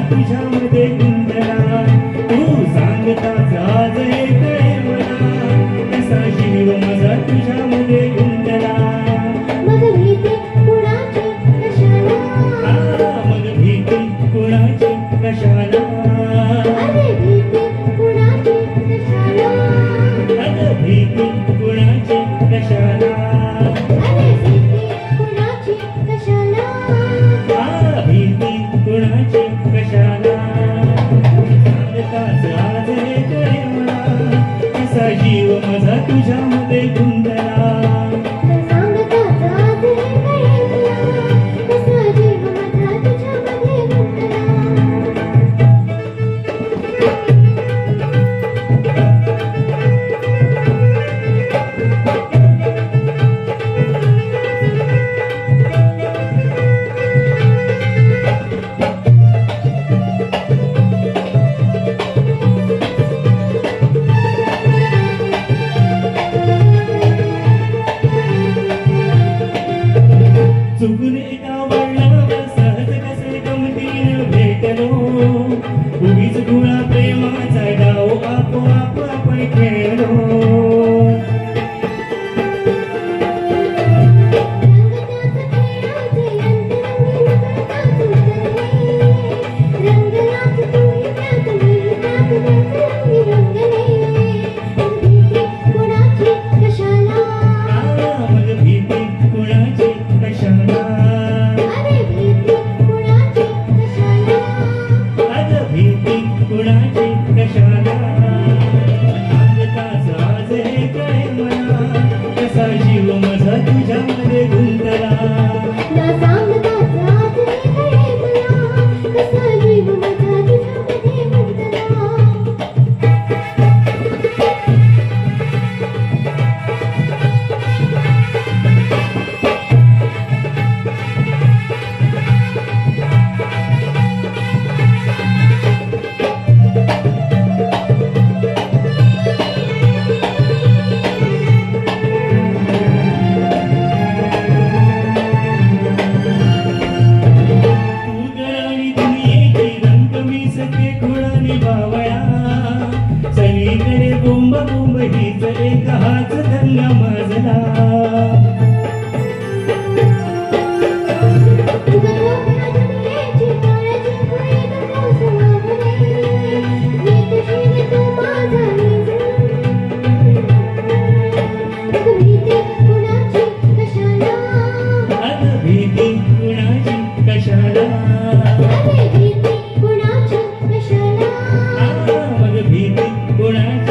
तुझ्यामध्ये गुंतला तू सांगता आज एक कसा जीव माझा तुझ्यामध्ये मग भीती कुणाची? कशाला? जीव माझा तुझ्यामध्ये गुंतला भेटलो. उगीच गुळा प्रेमाचा डाव आपोआप आपण खेळ निभावया सगळीकडे बोंब बोंब ही जले हाच धन्य मजला. ಗುಣ